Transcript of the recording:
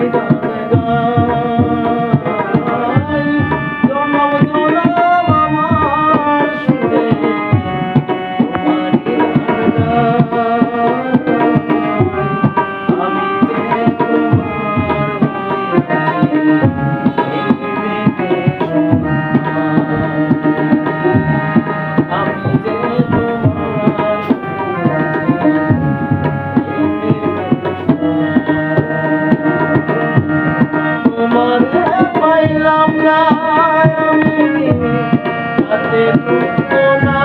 Thank you. পাইলাম না আমি তাতে দুঃখ না